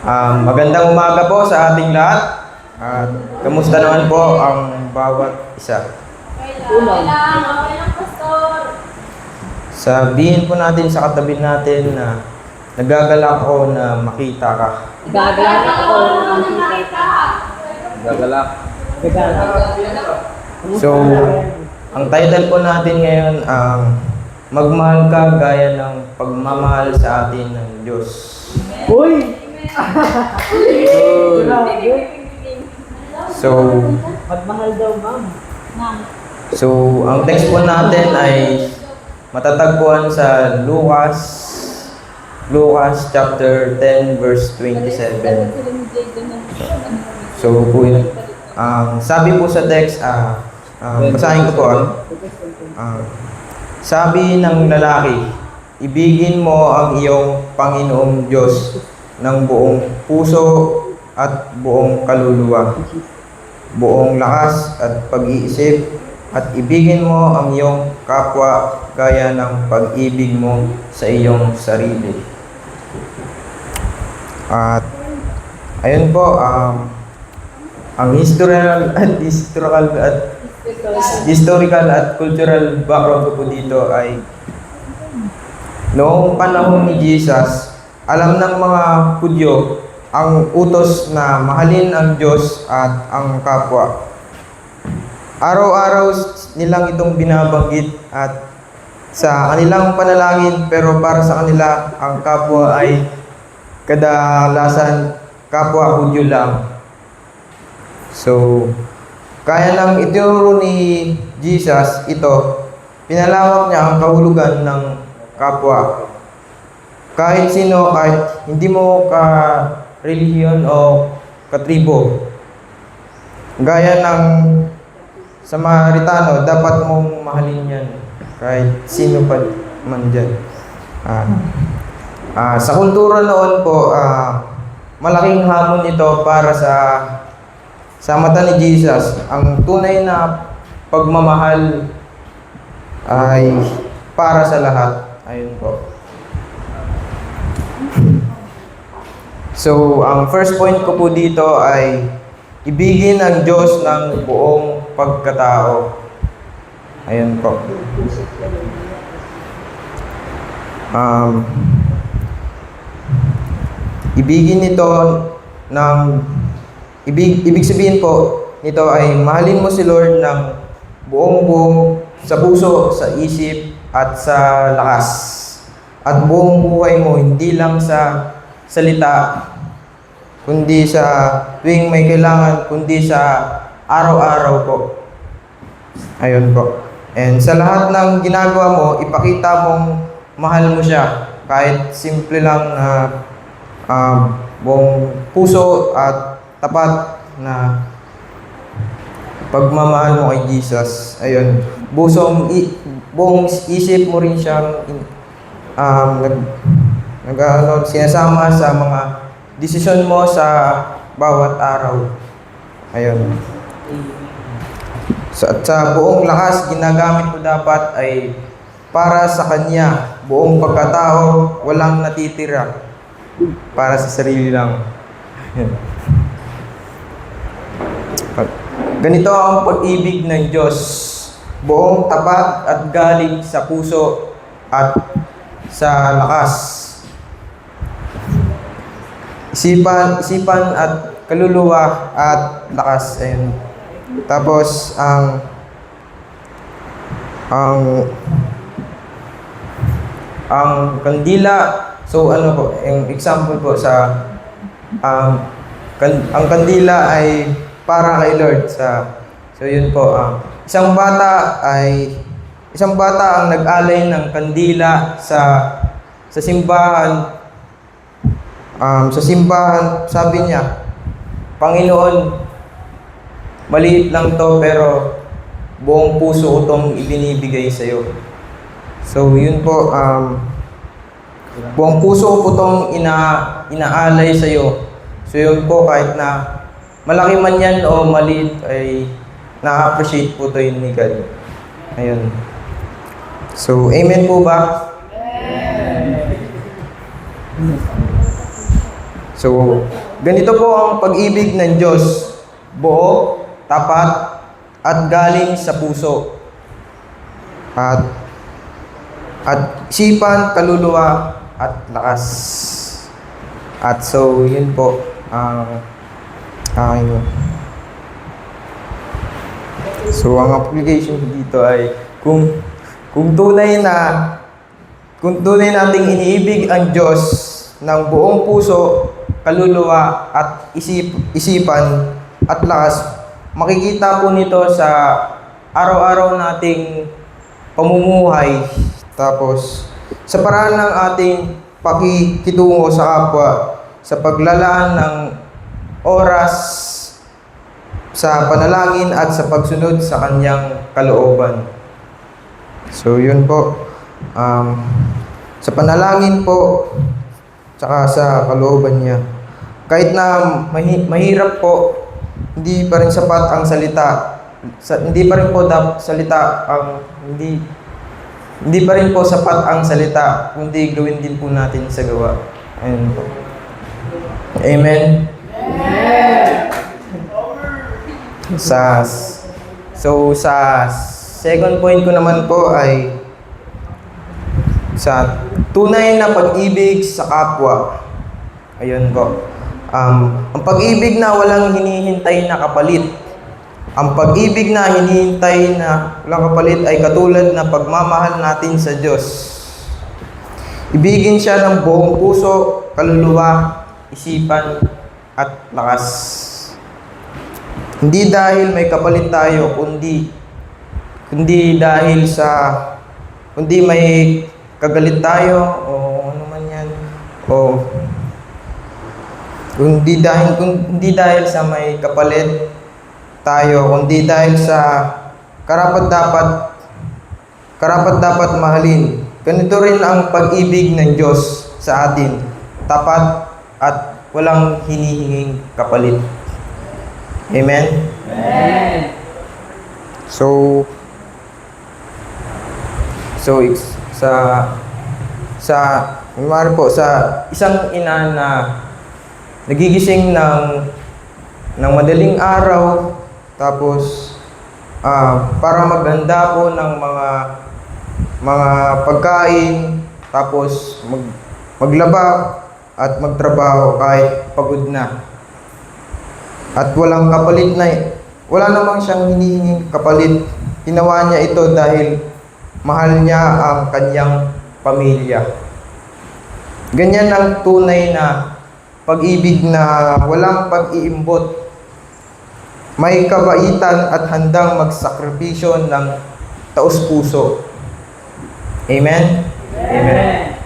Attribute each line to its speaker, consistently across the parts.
Speaker 1: Um, magandang umaga po sa ating lahat. At kamusta naman po ang bawat isa?
Speaker 2: Okay lang, okay lang, Pastor.
Speaker 1: Sabihin po natin sa katabi natin na nagagalak ako na makita ka.
Speaker 3: Gagalak ako ng
Speaker 2: Ano
Speaker 3: kita.
Speaker 2: nakita?
Speaker 1: Gagalak.
Speaker 3: Gagalak.
Speaker 1: So, ang title po natin ngayon ang Magmahal ka gaya ng pagmamahal sa atin ng Diyos.
Speaker 3: Uy! Grabe.
Speaker 1: So,
Speaker 3: Magmahal daw, ma'am.
Speaker 2: Ma'am.
Speaker 1: so ang text po natin ay matatagpuan sa Lucas Lucas chapter 10 verse 27. So po yun. Ang sabi po sa text, ah, ah, basahin ko po ah. Ah, sabi ng lalaki, ibigin mo ang iyong Panginoong Diyos ng buong puso at buong kaluluwa, buong lakas at pag-iisip, at ibigin mo ang iyong kapwa gaya ng pag-ibig mo sa iyong sarili. At ayun po, um, ang historical at historical at historical at cultural background po dito ay noong panahon ni Jesus, alam ng mga Hudyo ang utos na mahalin ang Diyos at ang kapwa. Araw-araw nilang itong binabanggit at sa kanilang panalangin pero para sa kanila ang kapwa ay kadalasan kapwa Hudyo lang. So, kaya nang itinuro ni Jesus ito, pinalawak niya ang kahulugan ng kapwa. Kahit sino, kahit hindi mo ka relihiyon o katribo, gaya ng Samaritano, dapat mong mahalin yan. Kahit sino pa man dyan. Ah, ah, sa kultura noon po, ah, malaking hamon ito para sa sa mata ni Jesus, ang tunay na pagmamahal ay para sa lahat. Ayun po. So, ang first point ko po dito ay ibigin ang Diyos ng buong pagkatao. Ayun po. Um, ibigin ito ng ibig, ibig sabihin po nito ay mahalin mo si Lord ng buong buong sa puso, sa isip at sa lakas. At buong buhay mo hindi lang sa salita kundi sa tuwing may kailangan kundi sa araw-araw po. Ayun po. And sa lahat ng ginagawa mo, ipakita mong mahal mo siya. Kahit simple lang na um, buong puso at tapat na pagmamahal mo kay Jesus. Ayun. Busong i- buong isip mo rin siyang um, nag, nag ano, sinasama sa mga desisyon mo sa bawat araw. Ayun. Sa, at sa buong lakas, ginagamit mo dapat ay para sa Kanya. Buong pagkatao, walang natitira. Para sa sarili lang. Ganito ang pag-ibig ng Diyos. Buong tapat at galing sa puso at sa lakas. Isipan, isipan at kaluluwa at lakas. Ayun. Tapos ang ang ang kandila so ano po yung example po sa ang kan, ang kandila ay para kay Lord sa so yun po ang isang bata ay isang bata ang nag-alay ng kandila sa sa simbahan um, sa simbahan sabi niya Panginoon maliit lang to pero buong puso ko tong ibinibigay sa iyo. So yun po um buong puso ko tong ina inaalay sa iyo. So yun po kahit na malaki man yan o maliit ay na-appreciate po to yun ni God. Ayun. So amen po ba? So, ganito po ang pag-ibig ng Diyos. Buo, tapat, at galing sa puso. At at isipan, kaluluwa, at lakas. At so, yun po ang aking So, ang application dito ay kung kung tunay na kung tunay nating iniibig ang Diyos ng buong puso, kaluluwa at isip, isipan at lakas, makikita po nito sa araw-araw nating pamumuhay. Tapos, sa paraan ng ating pakikitungo sa kapwa, sa paglalaan ng oras sa panalangin at sa pagsunod sa kanyang kalooban. So, yun po. Um, sa panalangin po, tsaka sa kalooban niya. Kahit na mahi- mahirap po, hindi pa rin sapat ang salita. Sa, hindi pa rin po dap, salita ang hindi hindi pa rin po sapat ang salita, kundi gawin din po natin sa gawa. Ayun po. Amen. Sa So sa second point ko naman po ay sa tunay na pag-ibig sa kapwa. Ayun po. Um, ang pag-ibig na walang hinihintay na kapalit. Ang pag-ibig na hinihintay na walang kapalit ay katulad na pagmamahal natin sa Diyos. Ibigin siya ng buong puso, kaluluwa, isipan, at lakas. Hindi dahil may kapalit tayo, kundi kundi dahil sa kundi may kagalit tayo o ano man yan. O kundi dahil kundi dahil sa may kapalit tayo kundi dahil sa karapat dapat karapat dapat mahalin. Ganito rin ang pag-ibig ng Diyos sa atin. Tapat at walang hinihinging kapalit. Amen?
Speaker 3: Amen.
Speaker 1: So, so it's- sa sa kunwari po sa isang ina na nagigising ng ng madaling araw tapos ah para maghanda po ng mga mga pagkain tapos mag maglaba at magtrabaho kahit pagod na at walang kapalit na wala namang siyang hinihinging kapalit. Ginawa niya ito dahil mahal niya ang kanyang pamilya. Ganyan ang tunay na pag-ibig na walang pag-iimbot. May kabaitan at handang magsakripisyo ng taus-puso. Amen? Amen.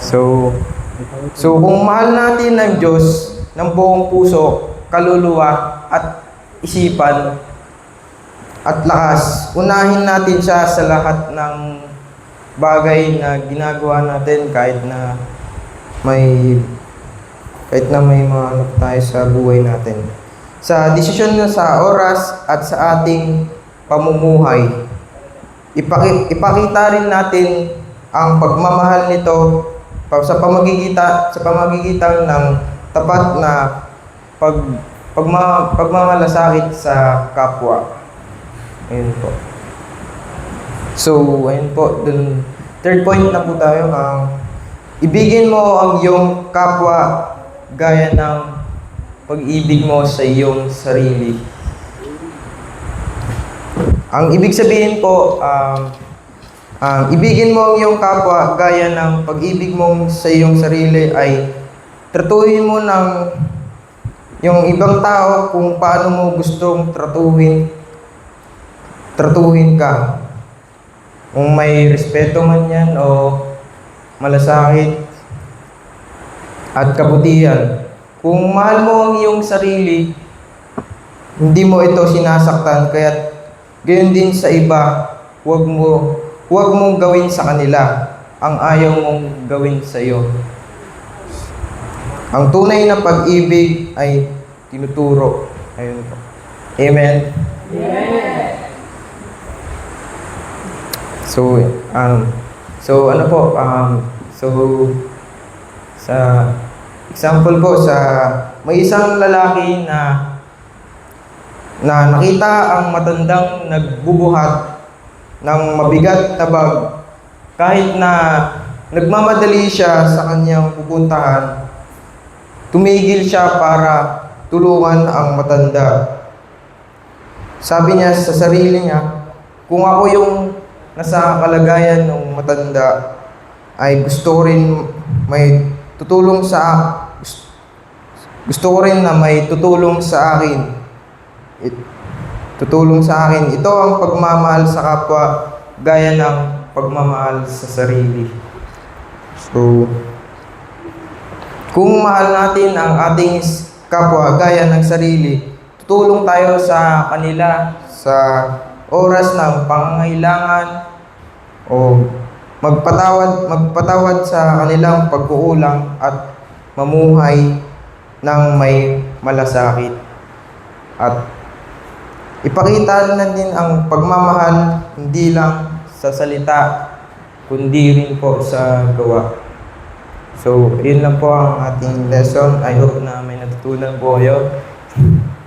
Speaker 1: So, so kung mahal natin ng Diyos ng buong puso, kaluluwa at isipan at lakas, unahin natin siya sa lahat ng bagay na ginagawa natin kahit na may kahit na may ano tayo sa buhay natin. Sa desisyon na sa oras at sa ating pamumuhay, ipaki, ipakita rin natin ang pagmamahal nito sa pamagigita sa pamagitan ng tapat na pag pagma, pagmamalasakit sa kapwa. Ayun po. So, ayun po, dun, third point na po tayo, ang ibigin mo ang iyong kapwa gaya ng pag-ibig mo sa iyong sarili. Ang ibig sabihin po, um, um, ibigin mo ang iyong kapwa gaya ng pag-ibig mo sa iyong sarili ay tratuhin mo ng yung ibang tao kung paano mo gustong tratuhin tratuhin ka. Kung may respeto man yan o malasakit at kabutihan. Kung mahal mo ang iyong sarili, hindi mo ito sinasaktan, kaya gayon din sa iba, huwag mo, huwag mong gawin sa kanila ang ayaw mong gawin sa iyo. Ang tunay na pag-ibig ay tinuturo. Ayun po. Amen. So, um, so ano po, um, so, sa, example po sa may isang lalaki na na nakita ang matandang nagbubuhat ng mabigat na bag. Kahit na nagmamadali siya sa kanyang pupuntahan tumigil siya para tulungan ang matanda. Sabi niya sa sarili niya kung ako yung nasa kalagayan ng matanda ay gusto rin may tutulong sa gusto ko rin na may tutulong sa akin. It- tutulong sa akin. Ito ang pagmamahal sa kapwa gaya ng pagmamahal sa sarili. So kung mahal natin ang ating kapwa gaya ng sarili tutulong tayo sa kanila sa oras ng pangangailangan o magpatawad magpatawad sa kanilang pagkukulang at mamuhay ng may malasakit. At ipakita na din ang pagmamahal hindi lang sa salita kundi rin po sa gawa. So yun lang po ang ating lesson. I hope na may natutunan po kayo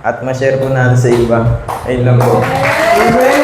Speaker 1: at ma-share po natin sa iba. Ayun lang po.
Speaker 3: Amen.